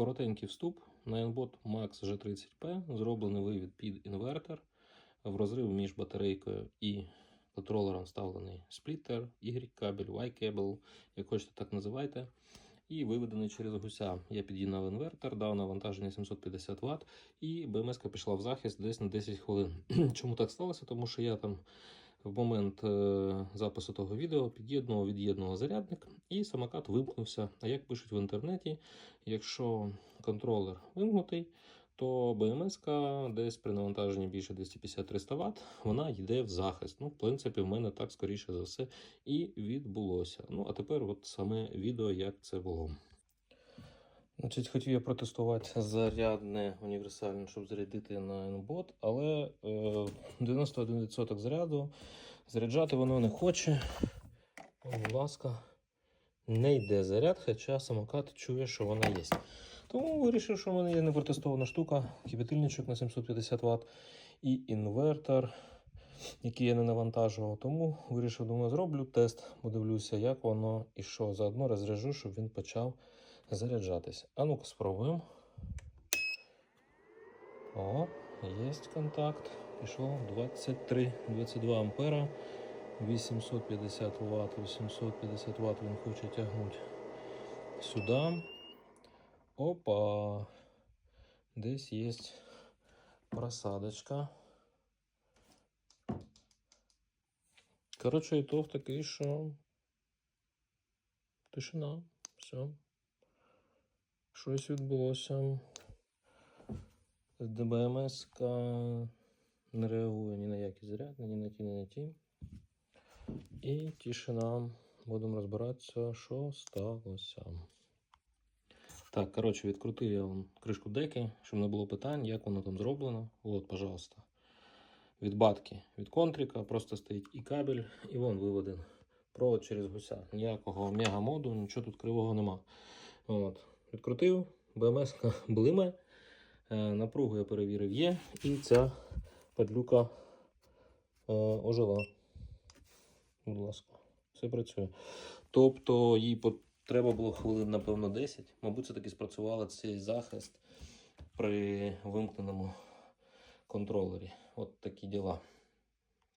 Коротенький вступ на Enbot Max G30P зроблений вивід під інвертор. В розрив між батарейкою і контролером вставлений спліттер, Y-кабель, Y-кабель, як хочете так називайте. І виведений через гуся. Я під'єднав інвертор, дав навантаження 750 Вт, і БМС пішла в захист десь на 10 хвилин. Чому так сталося? Тому що я там в момент е, запису того відео під'єднував від'єднував зарядник, і самокат вимкнувся. А як пишуть в інтернеті, якщо контролер вимкнутий, то БМС десь при навантаженні більше 250-300 Вт, вона йде в захист. Ну, в принципі, в мене так скоріше за все і відбулося. Ну, а тепер от саме відео, як це було. Значить, хотів я протестувати зарядне універсальне, щоб зарядити на N-Bot, але е, 91% заряду заряджати воно не хоче. Будь ласка, не йде заряд, хоча самокат чує, що вона є. Тому вирішив, що в мене є непротестована штука, кипятильничок на 750 Вт і інвертор, який я не навантажував. Тому вирішив, думаю, зроблю тест, подивлюся, як воно і що. Заодно розряджу, щоб він почав заряджатись. А ну-ка спробуємо. О, є контакт. Пішло 23-22 ампера. 850 Вт. 850 Вт він хоче тягнути сюди. Опа. Десь є просадочка. Коротше, ітог такий, що тишина. Все. Щось відбулося. ДБМС не реагує ні на які зарядні, ні на ті, ні на ті. І тишина. Будемо розбиратися, що сталося. Так, коротше, відкрутив я вам кришку деки, щоб не було питань, як воно там зроблено. От, пожалуйста. Від батки, від контрика, просто стоїть і кабель, і вон виведен. Провод через гуся. Ніякого мега-моду, нічого тут кривого нема. От. Відкрутив, БМС блиме. Е, Напругу я перевірив є. І ця падлюка е, ожила. Будь ласка, все працює. Тобто їй треба було хвилин, напевно, 10. Мабуть, це таки спрацювало цей захист при вимкненому контролері. От такі діла.